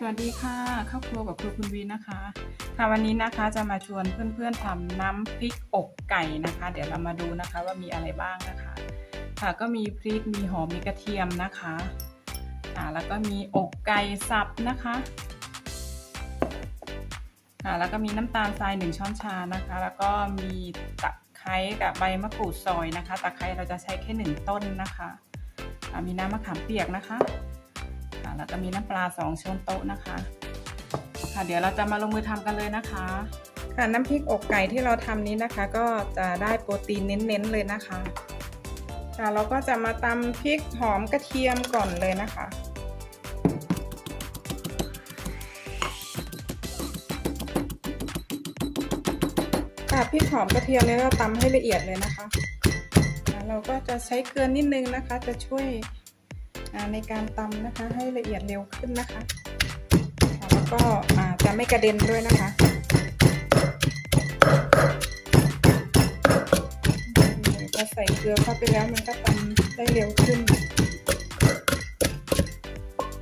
สวัสดีค่ะครอบครัวกับครูคุณวีนะคะค่ะวันนี้นะคะจะมาชวนเพื่อนๆทำน้ำพริกอกไก่นะคะ เดี๋ยวเรามาดูนะคะว่ามีอะไรบ้างนะคะ ค่ะก็มีพริกมีหอมมีกระเทียมนะคะค่ะแล้วก็มีอกไก่สับนะคะค่ะแล้วก็มีน้ำตาลทรายหนึ่งช้อนชานะคะ แล้วก็มีตะไคร้กับใบมะกรูดซอยนะคะ ตะไคร้เราจะใช้แค่หนึ่งต้นนะคะะมีน้ำมะขามเปียกนะคะ แล้วก็มีน้ำปลาสองช้อนโต๊ะนะคะ ค่ะเดี๋ยวเราจะมาลงมือทำกันเลยนะคะ ค่ะน้ำพริกอกไก่ที่เราทำนี้นะคะ ก็จะได้โปรตีนเน้นๆเลยนะคะ ค่ะเราก็จะมาตำพริกหอมกระเทียมก่อนเลยนะคะค่ะพริกหอมกระเทียมเนี่ยเราตำให้ละเอียดเลยนะคะค่ะเราก็จะใช้เกลือนิดนึงนะคะ จะช่วย ในการตำนะคะให้ละเอียดเร็วขึ้นนะคะค่ะแล้วก็จะไม่กระเด็นด้วยนะคะพอใส่เกลือเข้าไปแล้วมันก็ตำได้เร็วขึ้น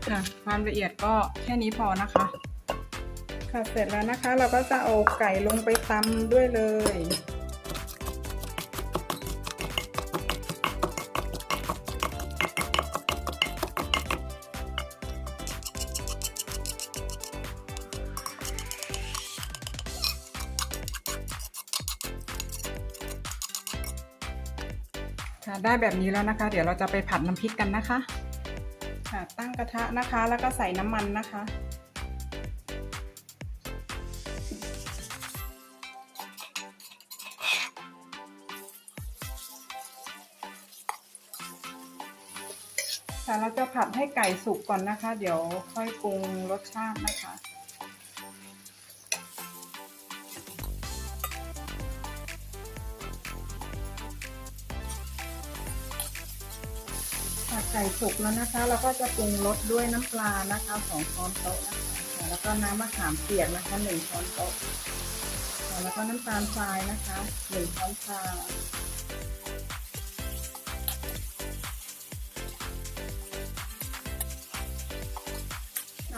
ค่ะความละเอียดก็แค่นี้พอนะคะ ค่ะเสร็จแล้วนะคะ เราก็จะเอาไก่ลงไปตำด้วยเลย ค่ะได้แบบนี้แล้วนะคะ เดี๋ยวเราจะไปผัดน้ำพริกกันนะคะ ค่ะตั้งกระทะนะคะแล้วก็ใส่น้ำมันนะคะ ค่ะเราจะผัดให้ไก่สุกก่อนนะคะ เดี๋ยวค่อยปรุงรสชาตินะคะ ไก่สุกแล้วนะคะ เราก็จะปรุงรสด้วยน้ำปลานะคะสองช้อนโต๊ะนะคะแล้วก็น้ำมะขามเปียกนะคะหนึ่งช้อนโต๊ะแล้วก็น้ำตาลทรายนะคะหนึ่งช้อนชา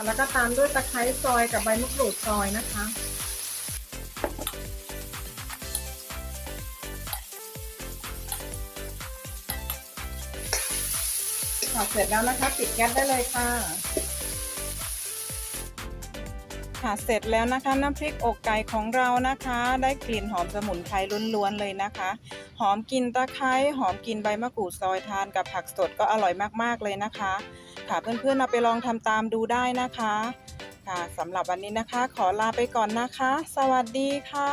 แล้วก็ตามด้วยตะไคร้ซอยกับใบมะกรูดซอยนะคะ ค่ะเสร็จแล้วนะคะปิดแก๊สได้เลยค่ะ ค่ะเสร็จแล้วนะคะน้ำพริกอกไก่ของเรานะคะ ได้กลิ่นหอมสมุนไพรล้วนๆเลยนะคะ หอมกลิ่นตะไคร้หอมกลิ่นใบมะกรูดซอยทานกับผักสดก็อร่อยมากๆเลยนะคะ ค่ะเพื่อนๆเอาไปลองทำตามดูได้นะคะ ค่ะสำหรับวันนี้นะคะ ขอลาไปก่อนนะคะ สวัสดีค่ะ